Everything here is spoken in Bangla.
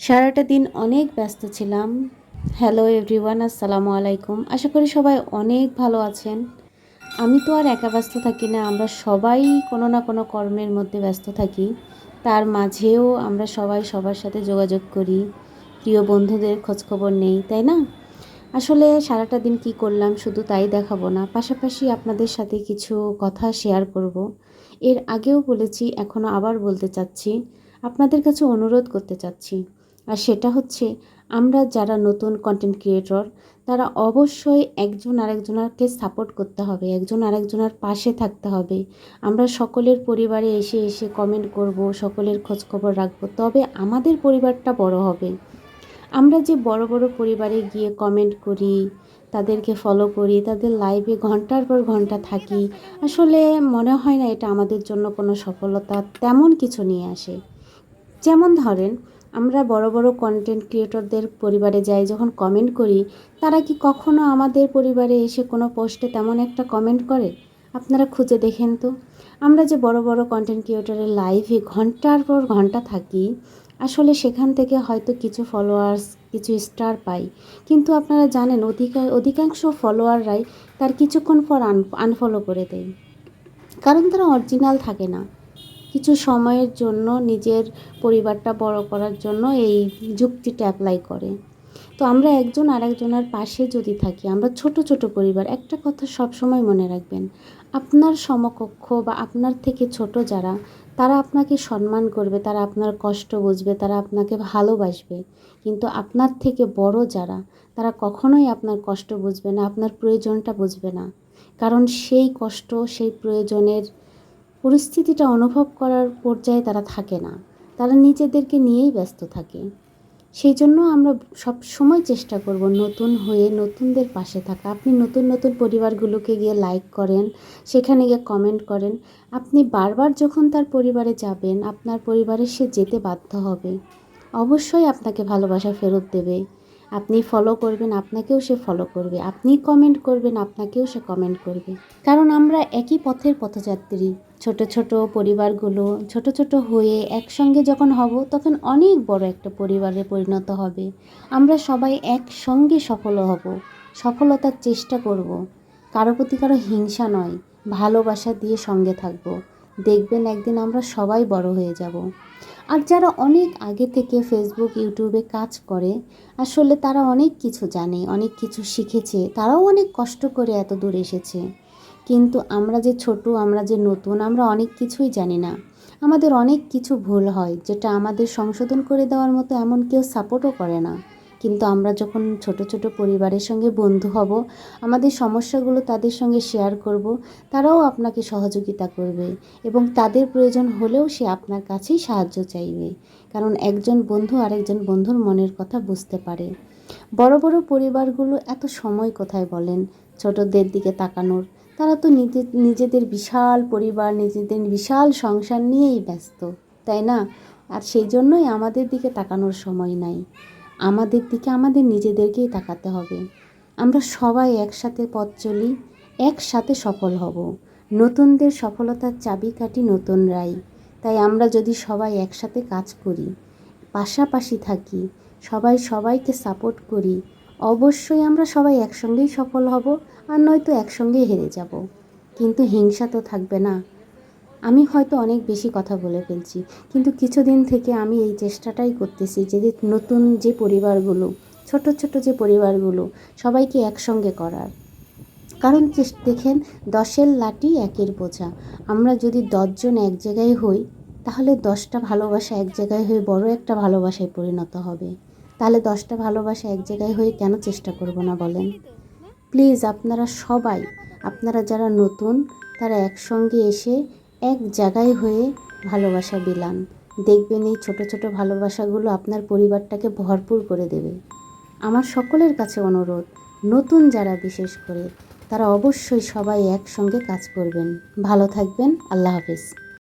সারাটা দিন অনেক ব্যস্ত ছিলাম। হ্যালো এভরিওয়ান আসসালামু আলাইকুম। আশা করি সবাই অনেক ভালো আছেন। আমি তো আর একা ব্যস্ত থাকি না, আমরা সবাই কোনো না কোনো কর্মের মধ্যে ব্যস্ত থাকি। তার মাঝেও আমরা সবাই সবার সাথে যোগাযোগ করি। প্রিয় বন্ধুদের খোঁজখবর নেই, তাই না? আসলে সারাটা দিন কি করলাম শুধু তাই দেখাবো না, পাশাপাশি আপনাদের সাথে কিছু কথা শেয়ার করব। এর আগেও বলেছি এখনও আবার বলতে চাচ্ছি। আপনাদের কাছে অনুরোধ করতে চাচ্ছি। আর সেটা হচ্ছে, আমরা যারা নতুন কন্টেন্ট ক্রিয়েটর তারা অবশ্যই একজন আরেকজনকে সাপোর্ট করতে হবে, একজন আরেকজনের পাশে থাকতে হবে। আমরা সকলের পরিবারে এসে এসে কমেন্ট করব, সকলের খোঁজখবর রাখব, তবে আমাদের পরিবারটা বড় হবে। আমরা যে বড় বড় পরিবারে গিয়ে কমেন্ট করি, তাদেরকে ফলো করি, তাদের লাইভে ঘণ্টার পর ঘণ্টা থাকি, আসলে মনে হয় না এটা আমাদের জন্য কোনো সফলতা, তেমন কিছু নিয়ে আসে। যেমন ধরেন আমরা বড় বড় কন্টেন্ট ক্রিয়েটরদের পরিবারে যাই, যখন কমেন্ট করি, তারা কি কখনো আমাদের পরিবারে এসে কোনো পোস্টে তেমন একটা কমেন্ট করে? আপনারা খুঁজে দেখেন তো। আমরা যে বড় বড় কন্টেন্ট ক্রিয়েটরের লাইভে ঘণ্টার পর ঘণ্টা থাকি, আসলে সেখান থেকে হয়তো কিছু ফলোয়ার্স কিছু স্টার পাই। কিন্তু আপনারা জানেন, অধিকা, অধিকাংশ ফলোয়াররাই তার কিছুক্ষণ পর আন আনফলো করে দেয়। কারণ তারা অরিজিনাল থাকে না। কিছু সময়ের জন্য নিজের পরিবারটা বড় করার জন্য এই যুক্তিটা অ্যাপ্লাই করে। তো আমরা একজন আরেকজনের পাশে যদি থাকি, আমরা ছোট ছোট পরিবার, একটা কথা সব সময় মনে রাখবেন, আপনার সমকক্ষ বা আপনার থেকে ছোট যারা, তারা আপনাকে সম্মান করবে, তারা আপনার কষ্ট বুঝবে, তারা আপনাকে ভালোবাসবে। কিন্তু আপনার থেকে বড় যারা, তারা কখনোই আপনার কষ্ট বুঝবে না, আপনার প্রয়োজনটা বুঝবে না। কারণ সেই কষ্ট, সেই প্রয়োজনের পরিস্থিতিটা অনুভব করার পর্যায়ে তারা থাকে না। তারা নিজেদেরকে নিয়েই ব্যস্ত থাকে। সেই জন্য আমরা সব সময় চেষ্টা করব নতুন হয়ে নতুনদের পাশে থাকা। আপনি নতুন নতুন পরিবারগুলোকে গিয়ে লাইক করেন, সেখানে গিয়ে কমেন্ট করেন। আপনি বারবার যখন তার পরিবারে যাবেন, আপনার পরিবারে সে যেতে বাধ্য হবে। অবশ্যই আপনাকে ভালোবাসা ফেরত দেবে। আপনি ফলো করবেন, আপনাকেও সে ফলো করবে। আপনি কমেন্ট করবেন, আপনাকেও সে কমেন্ট করবে। কারণ আমরা একই পথের পথযাত্রী। ছোট ছোট পরিবারগুলো ছোট ছোট হয়ে একসঙ্গে যখন হব, তখন অনেক বড় একটা পরিবারে পরিণত হবে। আমরা সবাই একসঙ্গে সফল হব, সফলতার চেষ্টা করব। কারও প্রতি কারও হিংসা নয়, ভালোবাসা দিয়ে সঙ্গে থাকব। দেখবেন একদিন আমরা সবাই বড় হয়ে যাব। আর যারা অনেক আগে থেকে ফেসবুক ইউটিউবে কাজ করে, আসলে তারা অনেক কিছু জানে, অনেক কিছু শিখেছে, তারাও অনেক কষ্ট করে এত দূর এসেছে। কিন্তু আমরা যে ছোট, আমরা যে নতুন, আমরা অনেক কিছুই জানি না। আমাদের অনেক কিছু ভুল হয়, যেটা আমাদের সংশোধন করে দেওয়ার মতো এমন কেউ সাপোর্টও করে না। কিন্তু আমরা যখন ছোট ছোট পরিবারের সঙ্গে বন্ধু হব, আমাদের সমস্যাগুলো তাদের সঙ্গে শেয়ার করব, তারাও আপনাকে সহযোগিতা করবে এবং তাদের প্রয়োজন হলেও সে আপনার কাছেই সাহায্য চাইবে। কারণ একজন বন্ধু আরেকজন বন্ধুর মনের কথা বুঝতে পারে। বড় বড় পরিবারগুলো এত সময় কোথায় বলেন? ছোটদের দিকে তাকানোর। তারা তো নিজে, নিজেদের বিশাল পরিবার, নিজেদের বিশাল সংসার নিয়েই ব্যস্ত, তাই না? আর সেই জন্যই আমাদের দিকে তাকানোর সময় নাই। আমাদের দিকে আমাদের নিজেদেরকেই তাকাতে হবে। আমরা সবাই একসাথে পথ চলি, একসাথে সফল হব। নতুনদের সফলতার চাবিকাঠি নতুনরাই তাই আমরা যদি সবাই একসাথে কাজ করি, পাশাপাশি থাকি, সবাই সবাইকে সাপোর্ট করি, অবশ্যই আমরা সবাই একসঙ্গেই সফল হব আর নয়তো একসঙ্গেই হেরে যাব। কিন্তু হিংসা তো থাকবে না। আমি হয়তো অনেক বেশি কথা বলে ফেলছি, কিন্তু কিছুদিন থেকে আমি এই চেষ্টাটাই করতেছি যে নতুন যে পরিবারগুলো, ছোট ছোট যে পরিবারগুলো সবাইকে একসঙ্গে করার। কারণ দেখেন, দশের লাঠি একের বোঝা। আমরা যদি দশজন এক জায়গায় হই, তাহলে দশটা ভালোবাসা এক জায়গায় হয়ে বড় একটা ভালোবাসায় পরিণত হবে। তাহলে দশটা ভালোবাসা এক জায়গায় হয়ে কেন চেষ্টা করব না বলেন? প্লিজ, আপনারা সবাই, আপনারা যারা নতুন, তারা একসঙ্গে এসে এক জায়গায় হয়ে ভালোবাসা বিলান দেখবেন এই ছোট ছোট ভালোবাসাগুলো আপনার পরিবারটাকে ভরপুর করে দেবে। আমার সকলের কাছে অনুরোধ, নতুন যারা বিশেষ করে, তারা অবশ্যই সবাই একসঙ্গে কাজ করবেন। ভালো থাকবেন, আল্লাহ হাফিজ।